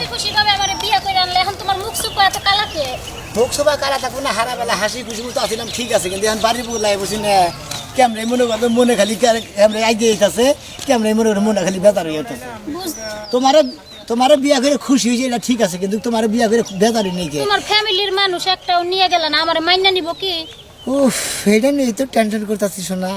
হাসি খুশি ভাবে আমার বিয়ে করে আনলে এখন তোমার মুখ এত কালাকে মুখ থাকব না হারা বেলা হাসি খুশি মতো আসছিলাম ঠিক আছে কিন্তু এখন বসি না। কেমনে মনে করবে মনে খালি আগে আছে কেমনে মনে মনে খালি বেতার হয়ে যেতেছে তোমারে তোমারে বিয়া করে খুশি হয়েছে এটা ঠিক আছে কিন্তু তোমার বিয়া করে বেতারই নেই তোমার ফ্যামিলির মানুষ একটাও নিয়ে গেল না আমার মাইনা নিব কি? উফ এটা নিয়ে তো টেনশন করতেছি শোনা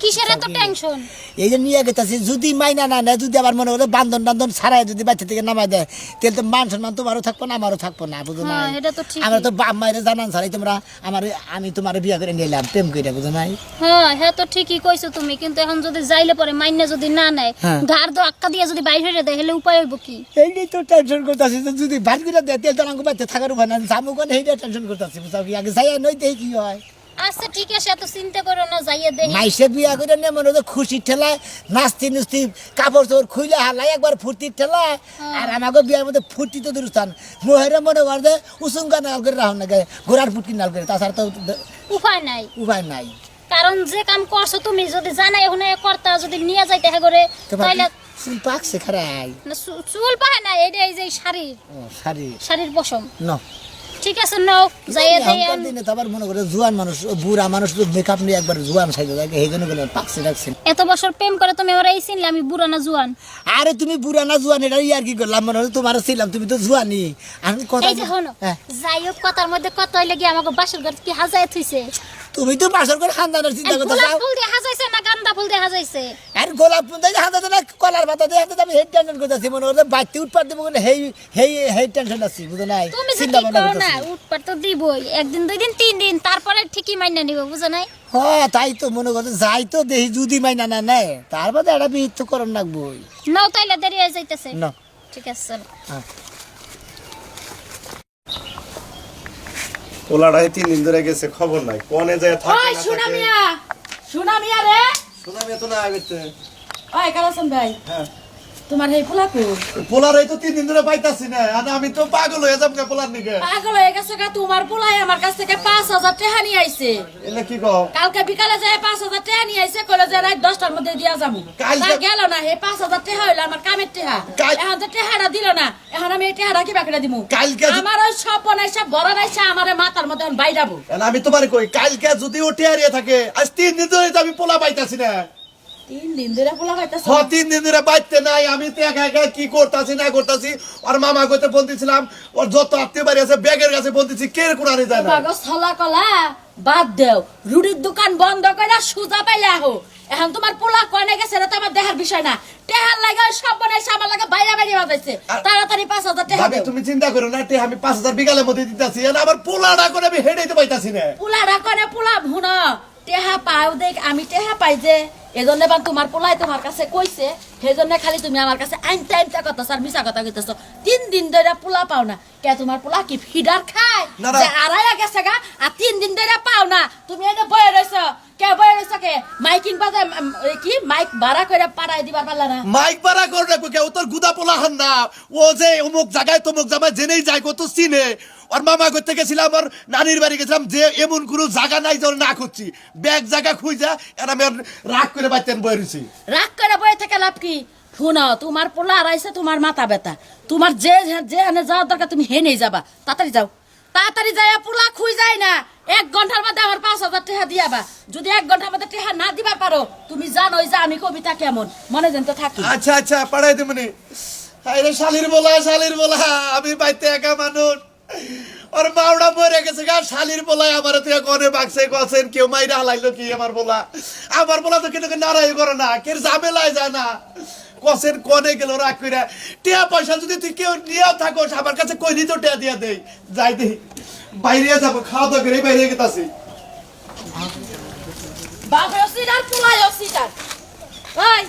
কিসের এত টেনশন এই যে নিয়ে গেতেছি যদি মাইনা না নেয় যদি আবার মনে করে বান্ধন টান্ধন ছাড়াই যদি বাচ্চা থেকে নামাই দেয় তাহলে তো মান সম্মান তোমারও থাকব না আমারও থাকব না বুঝো না হ্যাঁ, ঠিকই। আমরা তো বাপ মায়ের জানান ছাড়াই তোমরা আমার আমি তোমার বিয়া করে নিলাম প্রেম করে বুঝো নাই? হ্যাঁ হ্যাঁ তো ঠিকই কইছো তুমি কিন্তু এখন যদি যাইলে পরে মাইনা যদি না নেয় হ্যাঁ। ঘাড় তো আক্কা দিয়ে যদি বাইরে হয়ে দেয় হলে উপায় হইব কি? এই নিয়ে তো টেনশন করতেছি যদি ভাত করে দেয় তেল তো আমাকে বাচ্চা থাকার উপায় না জামু কোন এইটা টেনশন করতেছি বুঝাও কি? আগে যাই নই দেখি কি হয়? আচ্ছা ঠিক আছে এত চিন্তা করো না যাইয়ে দেখি। মাইসে বিয়া করে নিয়ে মনে হতো খুশির ঠেলায় নাচতি নুস্তি কাপড় চোপড় খুইলে হালাই একবার ফুর্তির ঠেলায়। আর আমাকে বিয়ার মধ্যে ফুর্তি তো দূরস্থান মোহেরে মনে করে যে উসুঙ্গা নাল করে রাখুন না ঘোড়ার ফুটকি নাল করে তাছাড়া তো উপায় নাই। উপায় নাই। কারণ যে কাম করছ তুমি যদি জানাই এখন কর্তা যদি নিয়ে যাইতে হ্যাঁ করে তাইলে চুল পাকছে খারাই? না, চুল পায় না এটা এই যে শাড়ির। ও শাড়ি শাড়ির পশম। ন। ঠিক আছে নাও এখনকার দিনে তো আবার মনে করে জুয়ান মানুষ বুড়া মানুষ তো মেকআপ নিয়ে একবার জুয়ান সাইজে থাকে এই জন্য বলে পাকছে রাখছেন এত বছর প্রেম করে তুমি ওরা এই চিনলে আমি বুড়া না জুয়ান। আরে তুমি বুড়া না জুয়ান এটা ইয়ার কি করলাম? মনে হলো তোমার ছিলাম তুমি তো জুয়ানি আমি কথা এই যে হনো হ্যাঁ। যাই হোক কথার মধ্যে কত হইলে গিয়ে আমাকে বাসর ঘর কি হাজায় থইছে। তুমি তো বাসর করে খানদানের চিন্তা করতে গোলাপ ফুল দিয়ে হাজাইছে না গান্দা ফুল দিয়ে হাজাইছে? আর গোলাপ ফুল দিয়ে হাতে না কলার পাতা দিয়ে হাতে আমি হেড টেনশন করতেছি মনে হলো বাড়তি উৎপাদ দেবো বলে হেই হেই হেই টেনশন আছি বুঝো নাই? তুমি চিন্তা কি করো না উঠপাট তো দিবই একদিন দুই দিন তিন দিন তারপরে ঠিকই মাইনা নিব বুঝো নাই? হ্যাঁ তাই তো মনে করছে যাই তো দেখি যদি মাইনা না নেয় তার বাদে একটা বিহিত করণ লাগবোই নাও তাইলে দেরি হয়ে যাইতেছে। না। ঠিক আছে হ্যাঁ। ওলাটা তিন দিন ধরে গেছে খবর নাই। কোনে যায় থাকে ওই সোনা মিয়া সোনা মিয়া রে। সোনা মিয়া তো না আগেতে ওই কালাসন ভাই। হ্যাঁ। তোমার পোলা কো পোলার এই তো তিন দিন ধরে পাইতাছি না আর আমি তো পাগল হয়ে যাব পোলার নিকে। পাগল হয়ে গেছে গা তোমার পোলাই আমার কাছ থেকে পাঁচ হাজার টাকা নিয়ে আইছে। এলে কি কও? কালকে বিকালে যায় টাকা নিয়ে আইছে কলে যে রাত দশটার মধ্যে দিয়া যাব। তা গেল না হে পাঁচ হাজার টাকা হইল আমার কামের টাকা। এখন তো টাকাটা দিল না এখন আমি এই টাকাটা কি বাকিটা দিব কালকে আমার ওই সব বনাইছে বড় নাইছে আমার মাথার মধ্যে বাইরাবো। আমি তোমার কই কালকে যদি ও টেয়ারিয়ে থাকে আজ তিন দিন ধরে আমি পোলা পাইতাছি না। তিন দিন ধরে পোলা পাইতেছে। হ তিন দিন ধরে বাইতে নাই। আমি তো একা একা কি করতাছি না করতাছি ওর মামা কইতে ফোন ওর যত আত্মীয় বাড়ি আছে ব্যাগের কাছে ফোন দিছি কে কোনারে যায় না। বাগস ছলা কলা বাদ দেও। রুটির দোকান বন্ধ করে সুজা পাইলে আহো এখন তোমার পোলা কনে গেছে এটা তো আমার দেহার বিষয় না। টেহার লাগে সব বানাইছে আমার লাগে বাইরে বাইরে বাজাইছে তাড়াতাড়ি পাঁচ হাজার টাকা ভাবি তুমি চিন্তা করো না আমি পাঁচ হাজার বিকালের মধ্যে দিতেছি। আর আমার পোলাটা করে আমি হেঁটে পাইতাছি না। পোলাটা কনে পোলা ভুন টেহা পাও দেখ আমি টেহা পাই যে। এজন্য বা তোমার পোলাই তোমার কাছে কইছে সেজন্য খালি তুমি আমার কাছে আইনতে আইনতে কথা স্যার মিশা কথা কইতেছ। তিন দিন ধরে পোলা পাও না। কে তোমার পোলা কি ফিডার খায়। যে আড়াই গেছে গা আর তিন দিন ধরে পাও না। তুমি এনে বয়ে রইছ। কে বয়ে রইছ কে? মাইকিং বাজে কি? মাইক ভাড়া করে পাঠাই দিবার পারলা না? মাইক বাড়া করে রাখব কেউ তোর গুদা পোলা হান না। ও যে অমুক জায়গায় তমুক জামায় জেনেই যায় কত চিনে। ওর মামা করতে গেছিলাম ওর নানির বাড়ি গেছিলাম যে এমন কোনো জায়গা নাই যে না খুঁজছি। ব্যাগ জায়গা খুঁজা আর আমি রাগ করে বাইতেন বয়ে রয়েছি রাগ করে বয়ে থেকে লাভ কি? শুনো তোমার পোলা আড়াইছে তোমার মাথা ব্যথা। তোমার যে যে এনে যাওয়ার দরকার তুমি হেনেই যাবা। তাড়াতাড়ি যাও। তাড়াতাড়ি যাই পোলা খুই যায় না। এক ঘণ্টার মধ্যে আমার পাঁচ হাজার টাকা দিয়াবা যদি এক ঘণ্টার মধ্যে টাকা না দিবা পারো তুমি জানোই যে আমি কবিতা কেমন। মনে যেন তো থাকি। আচ্ছা আচ্ছা পাড়াই দেবনি আরে শালির বলা শালির বলা আমি বাইতে একা মানুষ। ওর মাওড়া মরে গেছে গা, শালির বলাই আমার তুই কনে বাক্সে কছেন কেউ মাইরা হালাইলো কি আমার বলা? আমার বলা তো কিন্তু নারাই করে না কে ঝামেলায় যায় না। কসেন কনে গেল রাগ কইরা। টিয়া পয়সা যদি তুই কেউ নিয়েও থাকোস, আমার কাছে কই তো টিয়া দিয়া দেই যাই দেই বাইরে যাব, খাওয়া দাওয়া করে বাইরে গেতাছি। বাপেও সিটার পোলাইও সিটার ওই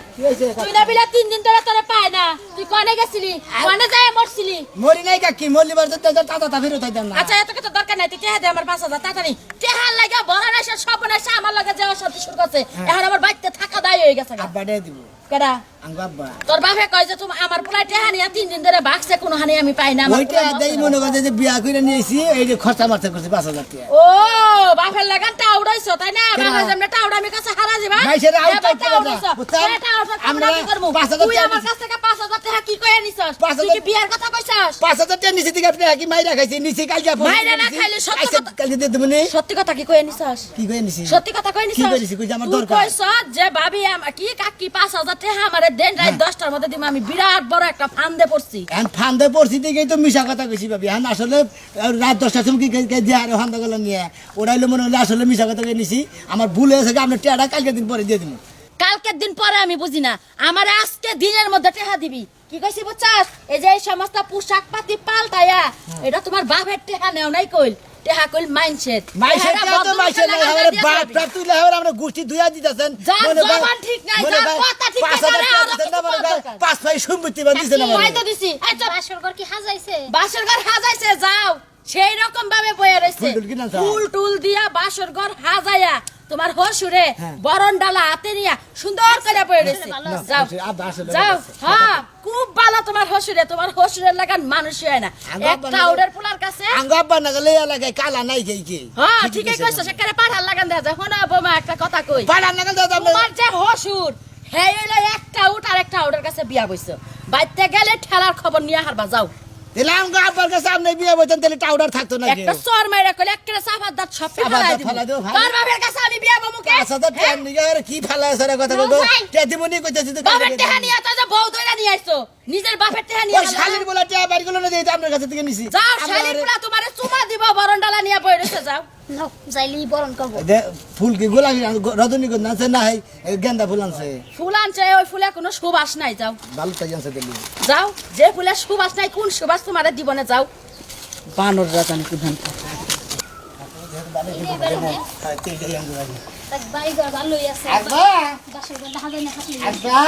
তুই না বিলা তিন দিন ধরে তোরে পায় না। তুই কনে গেছিলি? কনে যায় মরছিলি? মরি নাই কাকি মরলি বার তো টাটা তা ফেরত হইতাম না। আচ্ছা এত কিছু দরকার নাই তুই টেহা দে আমার পাঁচ হাজার তাড়াতাড়ি টেহার লাগে বড় নাইছে সব নাইছে আমার লাগে যাওয়া সাথে শুরু করছে এখন আমার বাড়িতে থাকা দায় হয়ে গেছে গা। আব্বা দিয়ে দিব। কেডা? আঙ্গু আব্বা। তোর বাপে কয় যে তুমি আমার পোলাই টেহা নিয়ে তিন দিন ধরে কোনো হানি আমি পাই না। আমার ওইটা দেই মনে করছে যে বিয়া নিয়েছি এই যে খরচা মারতে করছি পাঁচ হাজার টাকা। ও বাপের লাগান টাউডাইছো তাই না? বাপের যেমন টাউডা আমি কাছে হারা যাবা আউট। বুঝছেন? এ টাউডা কেমন আমরা আমি করব? তুই আমার কাছ থেকে পাঁচ হাজার টাকা কি কয়ে নিছস? তুই কি বিয়ার কথা কইছ নিছাস পাঁচ হাজার টাকা নিচে থেকে আপনি কি মাইরা খাইছি নিচে কালকে মাইরা না খাইলে সত্য কথা- কালকে দিয়ে দেবনি সত্যি কথা কি কয়ে নিছাস? কি কই নিছি? সত্যি কথা কই কি নিছাস? কইছি কইছি আমার তুই দরকার। কইছ যে ভাবি কি কাকি পাঁচ হাজার টাকা আমারে দেন রাত দশটার মধ্যে দিম। আমি বিরাট বড় একটা ফান্দে পড়ছি। এখন ফান্দে পরিস্থিতি তো মিশা কথা কইছি ভাবি। এখন আসলে রাত দশটার সময় কি কে দিয়ে আর ফান্দা গেল নিয়ে ওরাইলে মনে হলে আসলে মিশা কথা কই নিছি। আমার ভুল হয়েছে আপনার টেয়াটা কালকে দিন পরে দিয়ে দিন কালকের দিন পরে আমি বুঝি না। আমার আজকে দিনের মধ্যে টেহা দিবি। কি কইছি বুঝছাস? এই যে এই সমস্ত পোশাক পাতি পাল্টায়া এটা তোমার বাপের টেহা নেও নাই কইল। টেহা কইল মাইনছেট মাইসের টেয়া তো মাইসের নাই আমার বাপ টাপ তুইলে হবে আমরা গোষ্ঠী দুইয়া দিতেছেন। মনে জবান ঠিক নাই, যার কথা ঠিক পাঁচ নাই, হাজার টাকা আরও না, মনে পাঁচ ভাই সম্পত্তি বা দিছেন আমার তাই তো দিছি? এই তো বাসর ঘর কি হাজাইছে বাসর ঘর হাজাইছে যাও। সেই রকম ভাবে বয়ে রয়েছে ফুল টুল দিয়া বাসর ঘর হাজাইয়া তোমার হসুরে হ্যাঁ। বরণ ডালা হাতে নিয়া সুন্দর করে বয়ে রয়েছে যাও যাও। হ্যাঁ খুব ভালো তোমার হসুরে। তোমার হসুরের লাগান মানুষই হয় না। আঙ্গা এক বানালে- পোলার কাছে আঙ্গ আব্বা না গেলে এলাকায় কালা নাই কে কি? হ্যাঁ ঠিকই কইছো। সেখানে পাঠার লাগান দেয়া যায়। হনা বোমা একটা কথা কই। পাড়ার না গেলে দাদা তোমার যে হসুর হে হইল একটা উঠ আর একটা উঠের কাছে বিয়া বইছো। বাইতে গেলে ঠেলার খবর নিয়ে হারবা যাও। তাহলে আঙ্গ আব্বার কাছে আপনি বিয়ে বলতেন তাহলে টাউডার থাকতো না একটা চর মাইরা কইলে একটা সাফাত দাঁত সব ফেলা দিব। তোর বাবার কাছে আমি বিয়ে বমু কে? পাঁচ তো টাকা নিয়ে আর কি ফেলা আছে কথা বলব ভাই। দিব নি কইতেছি তো বাবার টেহা নিয়ে তো যে বউ ধইরা নিয়ে আইছো। নিজের বাপের টেহা নিয়ে ওই শালির বলা টিয়া বাড়ি গুলো না দিয়ে আপনার কাছে থেকে নিছি? যাও শালির শালি পুরা তোমারে চুমা দিব বরণডালা নিয়ে বই রইছে যাও। যাইলি বরণ করব। ফুল কি গোলাপি রজনীগন্ধা আছে না গেন্দা ফুল আনছে। ফুল আনছে ওই ফুলে কোনো সুবাস নাই যাও। ভালো তাই আনছে দিল্লি যাও যে ফুলে সুবাস নাই কোন সুবাস তোমারে দিব না যাও। বানর রাজানি কুধান তাক বাড়ি ঘর ভালোই আছে আব্বা বাসর ঘর হাজাই না থাকলে আব্বা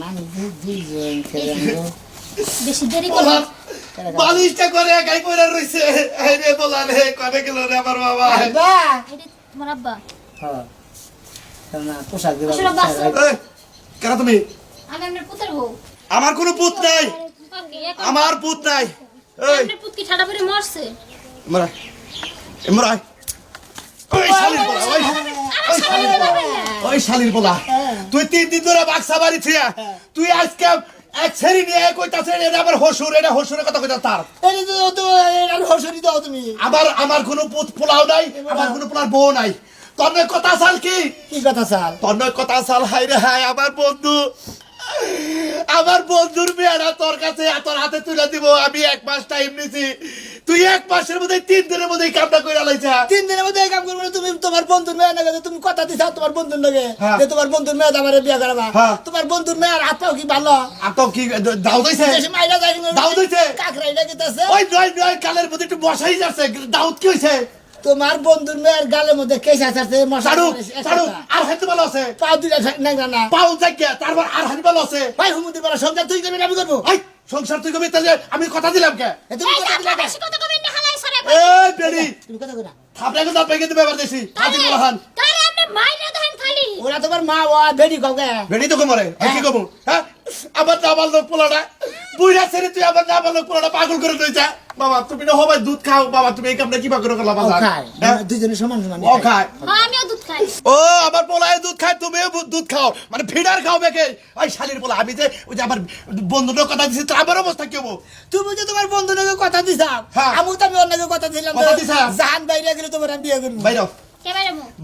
মানুষ দুইজন খেলে আনলো। বেশি দেরি করো বালিশটা করে একাই পড়ে রইছে। এই রে বলা রে কবে গেল রে আমার বাবা? আব্বা এটা তোমার আব্বা। হ্যাঁ। না পোশাক দিবা কেন তুমি? আমি আপনার পুতের বউ। আমার কোনো পুত নাই। আমার পুত নাই। এই। পুত কি ঠাডা পরে মরছে? মরা মরা ওই শালির বলা ওই। শালির বলা। ওই শালির বলা। তুই তিন দিন ধরে বাক্সা বাড়ি থিয়া তুই আজকে এক ছেড়ি নিয়ে কইতাছে এটা আমার হসুর এটা হসুরের কথা কইতা তার। এটা তো- তো আর হসরি দাও তুমি। আবার আমার কোনো পুত পোলাও নাই আমার কোনো পোলার বউ নাই। তন্ময় কথা চাল কি? কি কথা চাল? তন্ময় কথা চাল হাই রে হাই আমার বন্ধু। আমার বন্ধুর মেয়েরা তোর কাছে তোর হাতে তুলে দিব আমি এক মাস টাইম নিছি। তুই এক মাসের মধ্যে তিন দিনের মধ্যে এই কামটা করে আলাইছা তিন দিনের মধ্যে এই কাম করবে না, তুমি তোমার বন্ধুর মেয়ে না তুমি কথা দিছা তোমার বন্ধুর লগে হ্যাঁ। যে তোমার বন্ধুর মেয়ে আমার বিয়ে করাবা হ্যাঁ। তোমার বন্ধুর মেয়ের আত্মাও কি ভালো? আত্মাও কি দাও দিছে? মাইরা কিন্তু দাও দিছে? কাকরাইটা কিতাছে ওই নয় নয় কালের মধ্যে একটু বসাই যাচ্ছে দাউদ কি হয়েছে তোমার বন্ধুর মেয়ের গালের মধ্যে কেস আছে মশা চাড়ু আর হাতে ভালো আছে? পাও দুইটা না না। পাও যাকে তারপর আর হাতে ভালো আছে? ভাই হুমুদি বলা সংসার তুই করবি আমি করব। সংসার তুই কবি তাহলে আমি কথা দিলাম কে? তুমি কথা এই বেড়ি। তুমি কথা দিবে এবার দেশি। মহান তারে আপনি মাইরে দেন খালি। ওরা তোমার মা বেডি কাউকে বেড়ি তো কমরে কি কমু? হ্যাঁ? আবার নাবাল লোক পোলাটা। বুড়া ছেড়ে তুই আবার নাবাল লোক পোলাটা পাগল করে দিয়েছা বাবা তুমি না হবাই দুধ খাও। বাবা তুমি এই কামটা কি করে করলা বাজার। খায় হ্যাঁ? দুইজনে সমান সমান ও খায় হ্যাঁ আমিও দুধ খাই। ও আমার পোলায় দুধ খায় তুমিও দুধ খাও। মানে ফিডার খাও বেকে। ওই শালির পোলা আমি যে ওই যে আমার বন্ধুটার কথা দিচ্ছি তো আমার অবস্থা কি হব? তুমি যে তোমার বন্ধুর লগে কথা দিছা হ্যাঁ। আমি তো আমি অন্যকে কথা দিলাম কথা দিছা? জাহান বাইরে গেলে তোমার আমি বিয়ে করব। বাইর।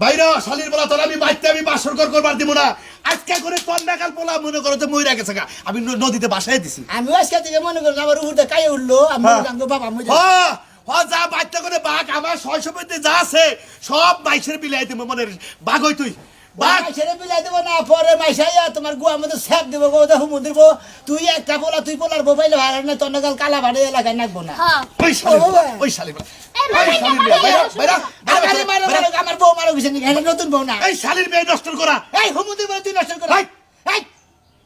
বাইর শালির পোলা তোর আমি বাইতে আমি বাসর কর করবার দিব না। আজকে করে তোর নাকাল পোলা মনে করো যে মইরা গেছে আমি নদীতে বাসায় দিছি। আমি আজকে থেকে মনে করো আমার উপরে কাই উঠল আমি হ্যাঁ। বাবা মুই হ হ যা বাচ্চা করে বাঘ আমার শৈশবের যা আছে সব বাইশের বিলাই দিব মনে বাঘ হই তুই। ছেড়ে বিলাই দেবো না পরে মাইসাইয়া তোমার গুয়া মধ্যে স্যাপ দিব গো হুমুন দিব। তুই একটা পোলা তুই পোলার মোবাইল ভাড়া না তোর নাগাল কালা ভাড়ে এলাকায় নাকবো না। হ্যাঁ। ওই বাবা। ওই বাইরা আমারে বউ মারো নতুন বউ না। এই শালির মেয়ে নষ্ট করা। এই হুমুন দিব তুই নষ্ট করা।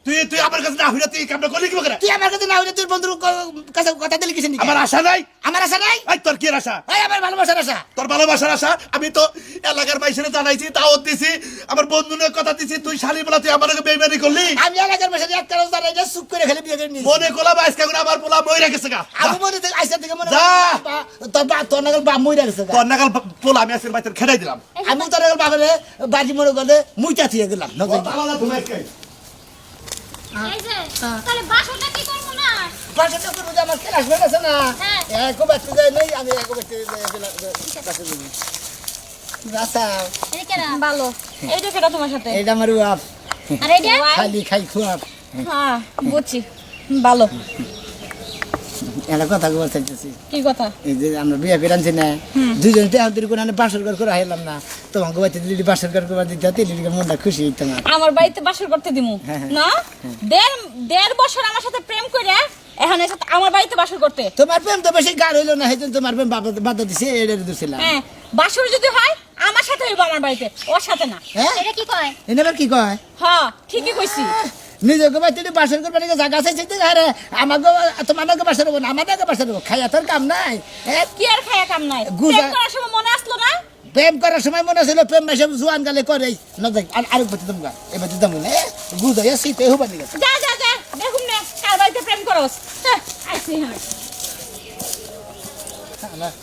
তুই তুই আমার কাছে না হইলে তুই কামটা করলি কি করে তুই আমার কাছে না হলে তোর বন্ধুর কাছে কথা দিলি কিছু আমার আশা নাই। আমার আশা নাই? এই তোর কি আশা? এই আমার ভালোবাসার আশা। তোর ভালোবাসার আশা? আমি তো এলাকার মাইসেরে জানাইছি দাওয়াত দিছি আমার বন্ধুদের কথা দিছি তুই শালির বলা তুই আমার বেইমানি করলি? আমি এলাকার মাসে এক কারণ দাঁড়াই যা চুপ করে খেলে বিয়ে করে নিয়েছি। মনে করলাম আজকে করে আমার পোলা বই রেখেছে গা। আমি মনে থেকে আইসা থেকে মনে। তোর বা তোর নাগাল বা মুই রাখছে তোর নাগাল পোলা আমি আজকে বাইতে খেদাই দিলাম। আমি তোর নাগাল বাবারে বাজি মনে করলে মুইটা থিয়ে গেলাম নজর আলাদা তুমি আজকে এই যে তাহলে বাসনটা কি করব না? বাসাটা করব যে আমার ক্লাসমেট আছে না। এক বাচ্চা যায় নাই আমি এক বাচ্চা বাসা। করব এদিকে না। ভালো এইটা কেটা তোমার সাথে? এইটা আমার বাপ আর এইটা? খালি খাই খুয়াব হ্যাঁ বুঝছি। ভালো। এটা কথা বলতে চাইতেছি। কি কথা? এই যে আমরা বিয়ে করে আনছি না দুজন তেহাদের কোনো বাসর ঘর করে হাইলাম না। তোমাকে বাচ্চা দিদি বাসর ঘর করে দিতে তিন মনটা খুশি হইতাম। আমার বাড়িতে বাসর করতে দিমু হ্যাঁ, হ্যাঁ। না? দেড় দেড় বছর আমার সাথে প্রেম করে এখন এসে আমার বাড়িতে বাসর করতে। তোমার প্রেম তো বেশি গাঢ় হইল না হেতু তোমার প্রেম বাবা বাধা দিছে এটা দিছিলাম হ্যাঁ বাসর যদি হয় আমার সাথে হইব আমার বাড়িতে ওর সাথে না। হ্যাঁ? এটা কি কয়? আবার কি কয়? হ্যাঁ ঠিকই কইছি। নিজেকে বাচ্চাটি বাসর করবে নাকি জায়গা আছে সেটা আরে আমাকে তোমার নাকি বাসর হব না আমার নাকি বাসর হব খাইয়া তোর কাম নাই? কি আর খায়া কাম নাই? গুজা- করার সময় মনে আসলো না? প্রেম করার সময় মনে ছিল প্রেম মাসে জোয়ান গালে করে না দেখ আর আরেক তুমি দিতাম না গুজাইয়া শীতে হবার নিকে যা যা যা দেখুন না কার বাড়িতে প্রেম করস? হ্যাঁ, আইসি হ্যাঁ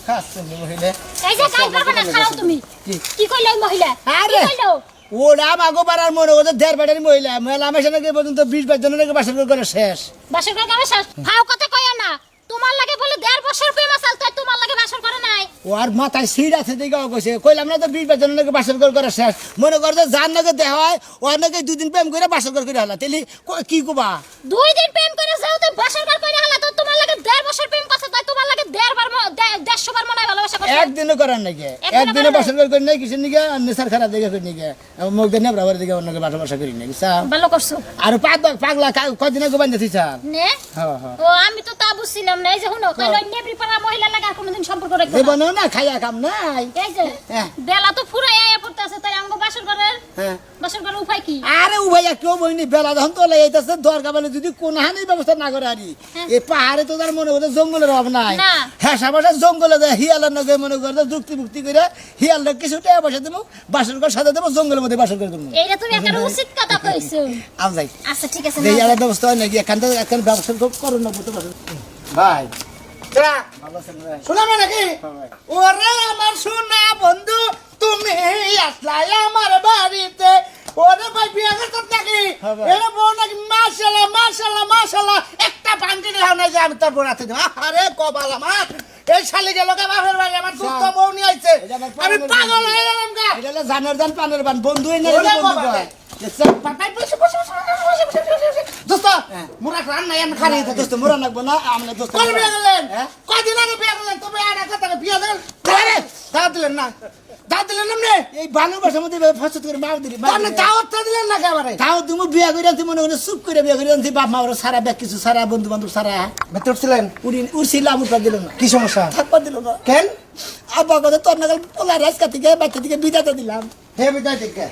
খাচ্ছে মহিলা। এই যে কাজ করবে না খাও তুমি। কি? কি মহিলা? কি কইলো? ওরা আমাকে পাড়ার মনে করছে দেড় বেটারি মহিলা। মহিলা আমার সাথে পর্যন্ত বিশ বাইশ জনের নাকি বাসর করে শেষ। বাসর করে কামে শেষ ফাও কথা কইয়া না। তোমার লাগে বলে দেড় বছর প্রেম আসাল তাই তোমার লাগে বাসর করে নাই। ও আর মাথায় সিট আছে দিকে কইছে কইলাম না তো বিশ বাইশ জনের নাকি বাসর করে করে শেষ। মনে করছে যার নাকি দেহ হয় ওর নাকি দুদিন প্রেম করে বাসর করে করে হলা। তেলি ক- কবা? দুই দিন প্রেম করে যাও তো বাসর করে কইরা হলা তো তোমার লাগে দেড় বছর প্রেম করছে তাই তোমার লাগে দেড় বার মনে হয় ভালোবাসা করছে একদিনও করার নাকি একদিনও বাসর করে করে নাই কিছু নিকে? নেশার খারাপ দিকে করে নিকে। মুখ দিয়ে নেবরা বাড়ি দিকে অন্যকে বাসা বাসা করি নাকি ভালো করছ। আর পাগলা পাগলা কদিনে নে? হ্যাঁ হ্যাঁ ও আমি তো তা বুঝছিলাম না এই যে নেবরি পাড়া মহিলা লাগে আর কোনোদিন সম্পর্ক রাখবে না। না খাইয়া কাম নাই। এই যে হ্যাঁ। বেলা তো ফুরাই আয়া পড়তেছে তাই আমাকে বাসর করার হ্যাঁ। বাসর করার উপায় কি? আরে উভয় কেউ বইনি বেলা যখন তোলে এইতেছে দরকার বলে যদি কোন হানি ব্যবস্থা না করে আরি। এই পাহাড়ে তো তার মনে করতে জঙ্গলের অভাব নাই। হ্যাঁ সাবাসে জঙ্গলে দেয় হিয়ালের নগে মনে করতে যুক্তি মুক্তি করে হিয়াল কিছু টাকা পয়সা দেবো বাসর করে সাথে দেবো জঙ্গলের মধ্যে বাসর করে দেবো এইটা তুমি একটা উচিত কথা কইছো। আম যাই। আচ্ছা ঠিক আছে নাও। আর ব্যবস্থা হয় নাকি? এখান থেকে এখান ব্যবস্থা করো না বুঝতে পারো। ভাই। শোনাবে নাকি? ওরে আমার সোনা বন্ধু তুমি আসলাই আমার বাড়িতে। ওরে ভাই বিয়ে করতে নাকি? বউ নাকি মাশাল্লাহ মাশাল্লাহ মাশাল্লাহ একটা দেওয়া নাই যে আমি তার বউ রাতে দেবো আরে কপাল আমার। এই শালি গেল কে বাপের ভাই আমার দুধ বউ নিয়ে আইছে। আমি পাগল। হয়ে গেলাম গা। এটা হলো জানের দান পানের বান। বন্ধু হয়ে না বন্ধু। কয়। দোস্ত হ্যাঁ। রান নাই আমি খালি দোস্ত মোরা লাগবো না আমরা দোস্ত কবে বিয়ে করলেন? হ্যাঁ? আগে বিয়ে করলেন? তবে আর বিয়ে দিলেন দিলেন না? দাওয়াত দিলেন না এই ভালোবাসার মধ্যে ফসত করে মার দিলি আপনি দিলি। দাওয়াতটা দিলেন না একেবারে তাও তুমি বিয়া করে আনছি মনে করে চুপ করে বিয়া করে আনছি বাপ মা ওরা সারা ব্যাগ কিছু সারা বন্ধু বান্ধব সারা। ভেতর ছিলেন? উড়ি উড়ছিলাম উঠা দিল না। কি সমস্যা? থাকবা দিল না। কেন? আব্বা কথা তোর নাগাল পোলা রাজকা থেকে বাচ্চা থেকে বিদাতে দিলাম। হে বিদায় দিকে।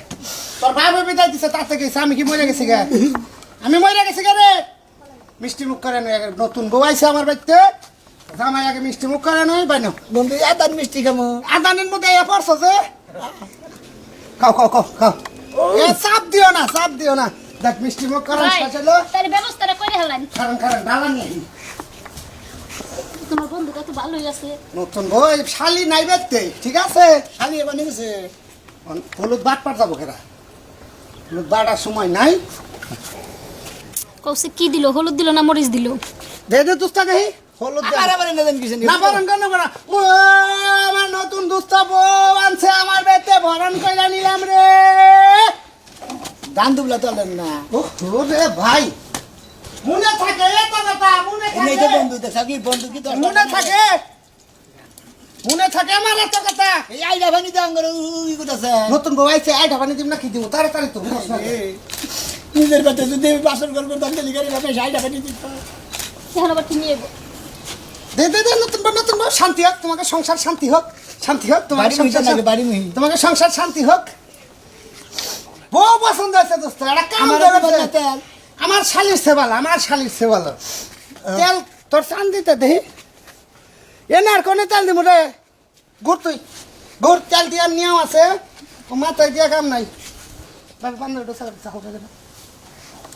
তোর ভাই বিদায় দিছে তার থেকে আমি কি মরে গেছি গে? আমি মরে গেছি গে রে। মিষ্টি মুখ করে নয় নতুন বউ আইছে আমার বাড়িতে। জামাই আগে মিষ্টি মুখ করে নয় বাইনো? বন্ধু এদান মিষ্টি খামো। আদানের মধ্যে এ পড়ছো যে? খাও খাও খাও খাও। এ চাপ দিও না চাপ দিও না। দেখ মিষ্টি মুখ করার ভাই, শেষ হলো তাহলে ব্যবস্থাটা করে হেলাম কারণ কারণ ডালা নিয়ে আই। তোমার বন্ধু কত ভালোই আছে। নতুন বই শালি নাই বেতে ঠিক আছে? শালি এবার নিয়েছে। হলুদ বাট পাট যাব কেরা? হলুদ বাটার সময় নাই। কৌশিক কি দিল? হলুদ দিল না মরিচ দিল? দে দে দেখি দেন। আমার নতুন দুস্তা বউ আনছে আমার বেতে ভরণ কইরা নিলাম রে। ধান দুবলা তোলেন না। ও রে ভাই। মনে থাকে কথা বন্ধু দেখা কি বন্ধু কি মনে থাকে। মনে থাকে আমার এত কথা। এই আইডা ভানি দাম করে উই করতেছে? নতুন বউ আইছে আইটা বানি দিম না কি দিব? তাড়াতাড়ি তো নিজের বাতে যদি বাসন করব তাহলে লিখারি ভাবে আইডা ভানি দিত এখন আবার যাব? দে দে দে নতুন বউ নতুন বউ শান্তি হোক তোমাকে সংসার শান্তি হোক শান্তি হোক তোমার সংসার বাড়ি মুহি। তোমাকে সংসার শান্তি হোক। বউ পছন্দ হয়েছে দোস্ত একটা কাম আমার দেবে বাবা তো। তেল। আমার শালির সেবাল আমার শালির সেবাল তেল তোর চান দিতে দেহি এনে আর কোনে তেল দিব রে? গুড় তুই। গুড় তেল দিয়া নিয়েও আছে। মাথায় দিয়া কাম নাই। বাবা ওটা চাল চাল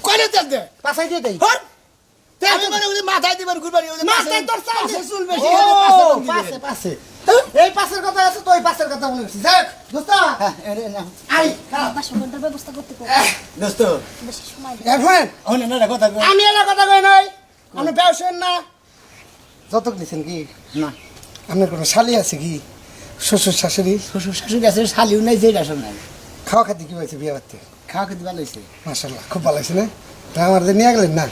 করে তেল দে? পাশাই দিয়ে দেই। মাথায় দিবার ঘুরবাড়ি মাথায় তোর চাল চুল বেশি পাশে পাশে। পাশে এই পাশের কথা আছে তো ওই পাশের কথা করছিস দেখ দোস্ত। হ্যাঁ না আই খারাপ। বাসন করার ব্যবস্থা করতে দোস্ত। বেশি সময় এখন ওনে না কথা কই আমি কথা কই নাই। ব্যবসায়ের না। যতক দিচ্ছেন কি? না। আপনার কোনো শালি আছে কি? শ্বশুর শাশুড়ি? শ্বশুর শাশুড়ি আছে শালিও নাই যে আসল নাই। খাওয়া খাতে কি হয়েছে বিয়ে বাড়তে? খাওয়া খেতে ভালো হয়েছে। মাসাল্লাহ খুব ভালো হয়েছে না? তা আমার নিয়ে গেলেন না?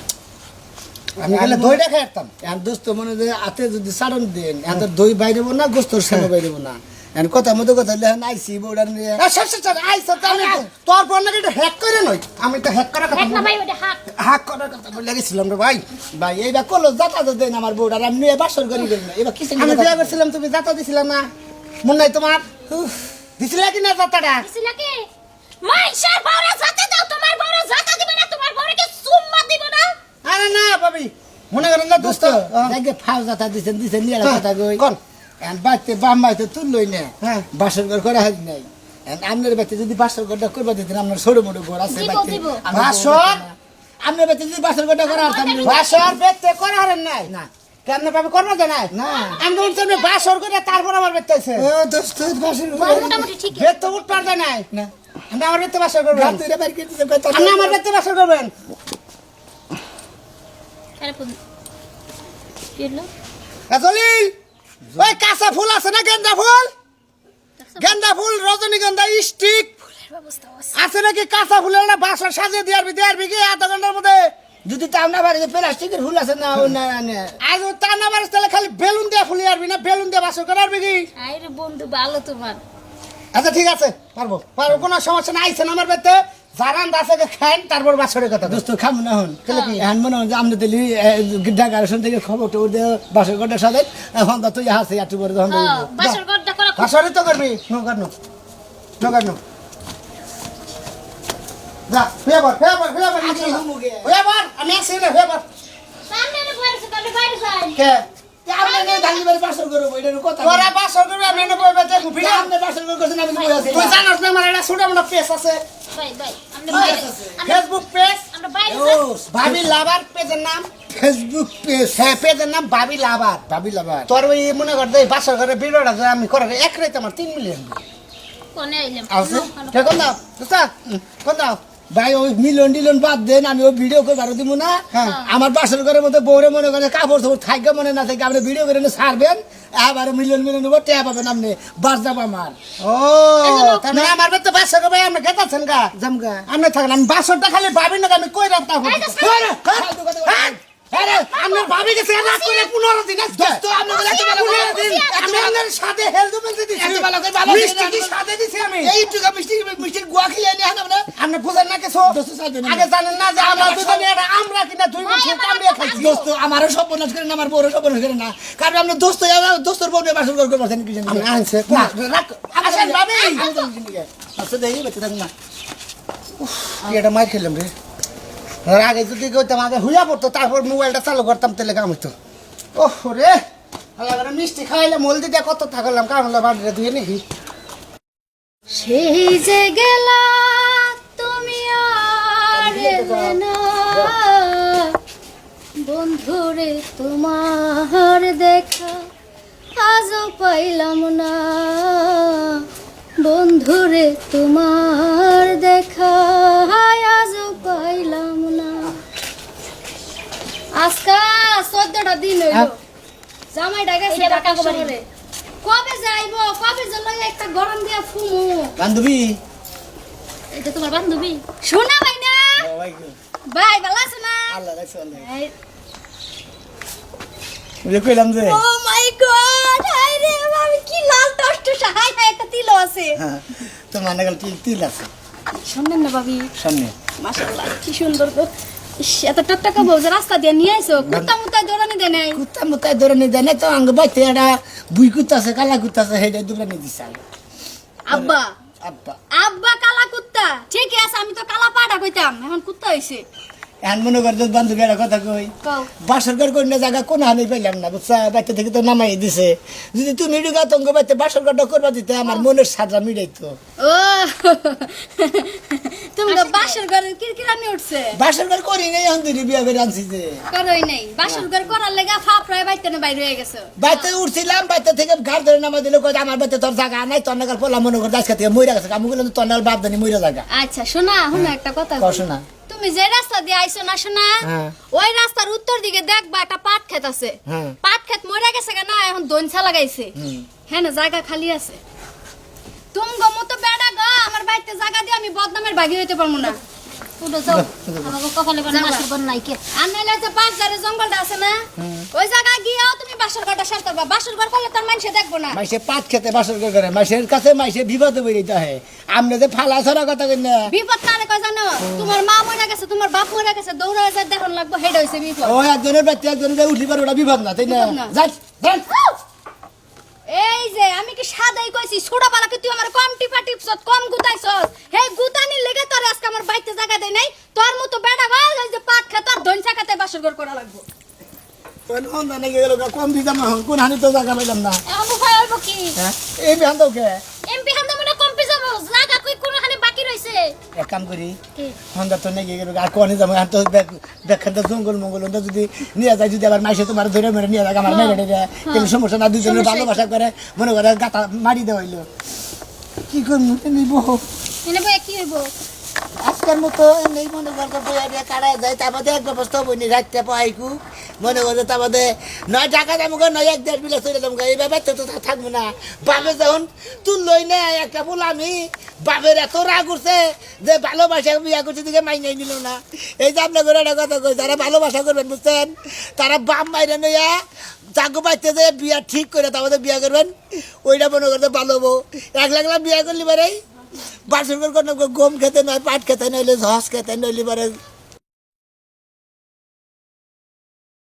আমি গেলে দইটা খাই আসতাম। এখন দোস্ত মনে যে হাতে যদি সারন দেন এখন তো দই বাইরেব না গোস্তর সামনে বাইরেব না এখন কথা মতো কথা লেখেন আইসি বউডার নিয়ে। এ, সর, সর, সর, আইসো তো আমি তো- তোর পর নাকি এটা হ্যাক করে নই আমি তো হ্যাক করার কথা ভাই ওটা হাক হ্যাক করার কথা বলে গেছিলাম রে ভাই। ভাই এইবার কলো যাতা তো দেন আমার বউডার আমি নিয়ে বাসর করি গেল না এবার কিসে আমি বিয়ে করছিলাম তুমি যাতা দিছিলাম না। মন নাই তোমার? দিছিলে কি না যাতাটা? দিছিল কি? বউরে জাতা দাও তোমার বউরে জাতা দিবে না তোমার বউরে কি চুম্মা দিব না আরে না ভাবি মনে করেন না দোস্ত? দোস্ত দেখে ফাও যাতা দিছেন দিছেন নিয়ে কথা কই? কোন? এখন বাইতে বাম বাইতে তুললই না। বাসর ঘর করা হয় নাই। এখন আপনার বাড়িতে যদি বাসর ঘরটা করবা দিতেন আপনার ছোট মোটো ঘর আছে দিব, আমার বাসর? আপনার বাড়িতে যদি বাসর ঘরটা করা হতাম বাসর বেতে করা হারেন নাই? না। কেন ভাবে করব তো নাই না। আমি তো উঠছি বাসর করে তারপর আমার বেতে ও দোস্ত বাসর মোটামুটি ঠিক বেত তো পারবে নাই। না। আমি আমার বেতে বাসর করবেন। গাতুরে বাইর করে দিতে কয় আপনি আমার বেতে বাসর করবেন। ওই কাঁচা ফুল আছে না গেন্দা ফুল? গেন্দা ফুল রজনীগন্ধা স্টিক আছে। নাকি কাঁচা ফুলের না বাসর সাজিয়ে দিয়ে আরবি দিয়ে আরবি কি আধা ঘণ্টার মধ্যে। যদি তা বাড়িতে প্লাস্টিকের ফুল আছে না না না আজ তা না তাহলে খালি বেলুন দিয়ে ফুলি আরবি না? বেলুন দিয়ে বাসর করে আরবি কি? আরে বন্ধু ভালো তোমার। আচ্ছা ঠিক আছে পারব। পারব কোনো সমস্যা নাই আইসেন আমার বেতে জারান দাসে খান তারপর বাসরের কথা দোস্ত খাম না হন কেলে কি? এখন মনে যে আমরা দিলি ঢাকা রেশন থেকে খবর টবর দিয়ে বাসর ঘরটার সাথে এখন তো তুই হাসে পরে তখন হ্যাঁ বাসর ঘরটা করা বাসরে তো করবি নো কর নো। নো কর নো। যা ফেবার ফেবার ফেবার আচ্ছা, হুমুকে। ফেবার আমি আসি না ফেবার সামনে নে বইরে তাহলে বাইরে যাই। কে? আমরা নিয়ে ঢালি বাড়ি বাসর করব এটার কথা তোরা বাসর করবি আমি না। বই বেতে তুই আমি বই জানাস না আমার এটা ছোট মোটা পেজ আছে। ভাই ভাই। আমরা বাইরে আমরা ফেসবুক পেজ ভাবি লাভার পেজের নাম? ফেসবুক পেজ হ্যাঁ পেজের নাম ভাবি লাভার ভাবি লাভার তোর ওই মনে কর এই বাসর ঘরে ভিডিওটা যে আমি করার এক রাইতে আমার তিন মিলিয়ন কোনে আইলাম। আছে? কোন দাও? কোন দাও? ভাই ওই মিলন টিলন বাদ দেন আমি ওই ভিডিও করে বারো দিব না। হ্যাঁ। আমার বাসর ঘরের মধ্যে বৌরে মনে করে কাপড় চোপড় থাকবে মনে না থাকে আপনি ভিডিও করে সারবেন আবার মিলন মিলন নেব ট্যাপ পাবেন আপনি বাস যাব আমার। ও তাহলে মানে আমার তো বাসর ভাই আপনি গেতাছেন গা? জামগা আমি থাকেন আমি বাসরটা খালি পাবেন না আমি কই রাখতা তো বলছেন। আমার ভাবি গেছে রাত করে পনেরো দিন আজকে। দোস্ত, আপনি বলে এত ভালো করে দিন। আমি আপনার সাথে হেলথ মেলতে দিছি। এত ভালো করে ভালো মিষ্টি কি সাথে দিছি আমি? এই টুকা মিষ্টি মিষ্টির গুয়া খেয়ে নিয়ে আনা না আপনি বুঝেন না কিছু? দোস্ত, সাথে। আগে জানেন না যে আমরা দুজনে একটা আমরা কিনা দুই বছর কামড়িয়ে খাইছি। দোস্ত আমারও করে না আমার বউরও সর্বনাশ করে না। কারণ আপনি দোস্ত দোস্তর বউ নিয়ে বাসর ঘর করে পারছেন কি জানি। আমি আনছে না রাখ আসেন ভাবি। আচ্ছা দেখি বেঁচে থাক না। এটা মার খেলাম রে। আর আগে যদি কইতাম আগে হুইয়া পড়তো তারপর মোবাইলটা চালু করতাম তাহলে কাম হইতো। ওহ রে আল্লাহ মিষ্টি খাইলে মল দিতে কত থাকলাম কাম হলো বাড়িটা ধুয়ে নাকি সেই যে গেলা তুমি আর বন্ধুরে তোমার দেখা আজও পাইলাম না। বন্ধুরে তোমার দেখা আজও পাইলাম না আজকা চোদ্দটা দিন হইল। জামাই ডাকাছে ঢাকা শহরে। কবে যাইব? কবে জন্য একটা গরম দিয়া ফুমু? বান্ধবী। এটা তোমার বান্ধবী? শোনা ভাই না ভাই ভালো আছে না? আল্লাহ রাখছে আল্লাহ কইলাম যে ও মাই গড হাই রে আমি কি লাল টস্ট হাই হাই একটা তিল আছে। হ্যাঁ তিল তিল আছে। শুনলেন না ভাবি। সামনে মাশাআল্লাহ কি সুন্দর গো। এত টকটকা বউ রাস্তা দিয়ে নিয়ে আইছো কুত্তা মুত্তা দৌড়ানি দেয় নাই। কুত্তা মুত্তায় নিয়ে দেয় না তো আঙ্গ বাইতে একটা বুই কুত্তা আছে কালা কুত্তা আছে দুটো দিছে আব্বা। আব্বা। আব্বা কালা কুত্তা ঠিকই আছে আমি তো কালা পাড়া কইতাম এখন কুত্তা হইছে। এখন মনে করতো বান্ধবী একটা কথা কই। বাসর ঘর কন্যা জায়গা কোনো হানি পাইলাম না বুঝছা? বাইতে থেকে তো নামাই দিছে। যদি তুমি ঢুকা তঙ্গ বাইতে বাসর ঘরটা করবা দিতে আমার মনের সাজা ও। তুমি তো বাসর ঘরে কিরকিরানি উঠছে? বাসর ঘর করি নাই এখন বিয়া করে আনছি যে। করই নাই। বাসর ঘর করার লেগা ফাপ রয়ে বাইতে না বাইরে হয়ে গেছে? বাইতে উঠছিলাম বাইতে থেকে ঘাট ধরে নামা দিলে কয় আমার বাইতে তোর জায়গা নাই তোর নাগাল পোলা মনে করতে আজকে থেকে মইরা গেছে। আমি বললাম তোর নাগাল বাপ জানি মইরা জায়গা। আচ্ছা শোনা শোনা একটা কথা শোনা। তুমি যে রাস্তা দিয়ে আইছো না শোনা হ্যাঁ। ওই রাস্তার উত্তর দিকে দেখবা একটা পাট ক্ষেত আছে। হ্যাঁ। পাট ক্ষেত মরে গেছে কেন? এখন দনছা লাগাইছে। হ্যাঁ না জায়গা খালি আছে। তুমি গো মতো বেড়া গো আমার বাড়িতে জায়গা দিয়ে আমি বদনামের ভাগি হইতে পারব না। উঠে যাও। আমাকে কপালে কোনো আশীর্বাদ নাই কে? আর নাইলে যে পাঁচ জারে জঙ্গলটা আছে না ওই জায়গা গিয়েও তুমি বাসর ঘরটা সার করবা। বাসর ঘর করলে তোর মানুষে দেখব না। মাইসে পাট খেতে বাসর করে মাইসের কাছে মাইসে বিপদ বেরিয়ে হয় আপনি যে ফালা ছড়া কথা কই না। বিপদ কয় জানো? তোমার মা মরে গেছে তোমার বাপ মরে গেছে দৌড়ে যায় দেখুন লাগবো হেড হইছে বিপদ। ও একজনের বাচ্চা একজনের উঠলি পারে ওটা বিপদ না তাই না? যাই এই যে আমি কি সাদাই কইছি ছোট বালাকে তুই আমার কম টিপা টিপছত কম গুতাইছস হে গুতানি লেগে তোর আজকে আমার বাইতে জায়গা দেয় নাই? তোর মতো বেড়া বাল ওই যে পাট খেত আর ধনসা খাতে বাসর ঘর করা লাগবো। কোন অন্ধ নাকি গেল কম দিতাম না কোন হানি তো জায়গা পাইলাম না। এখন উপায় হইব কি? হ্যাঁ? এই বিহান দাও কে? এমপি যাব কই কোনখানে বাকি রইছে এক কাম করি হন্দা তো নাকি গেল আর কোনে যাব? আর তো দেখেন তো জঙ্গল মঙ্গল ওটা যদি নিয়ে যায় যদি আবার মাইসে তোমার ধরে মেরে নিয়ে যায় আমার মেরে দেয়। তাহলে সমস্যা না দুজনের ভালোবাসা করে মনে করে গাতা মারি দেওয়া হইল। কি করব নিব? কি হইব? আজকের মতো নেই মনে করতে বইয়া দিয়ে যায় তারপরে এক ব্যবস্থা বইনি রাখতে পাইকু মনে করতে তারপরে নয় টাকা দাম করে নয় এক দেড় বিলে চলে দাম এই ব্যাপার তো তো থাকব না। বাপে যখন তুই লই না, একটা বল আমি, বাপের এত রাগ করছে যে ভালোবাসা বিয়া করছে দিকে মাই নাই নিল না। এই যে আপনার একটা কথা কই, যারা ভালোবাসা করবেন, বুঝছেন? তারা বাপ মাইরে নইয়া জাগো পাইতে যে বিয়া ঠিক করে তারপরে বিয়া করবেন। ওইটা মনে করতে ভালো হব এক লাখ বিয়া করলি পারে। বাসর গম খেতে নয়, পাট খেতে নইলে, ঝস খেতে নইলে পরে।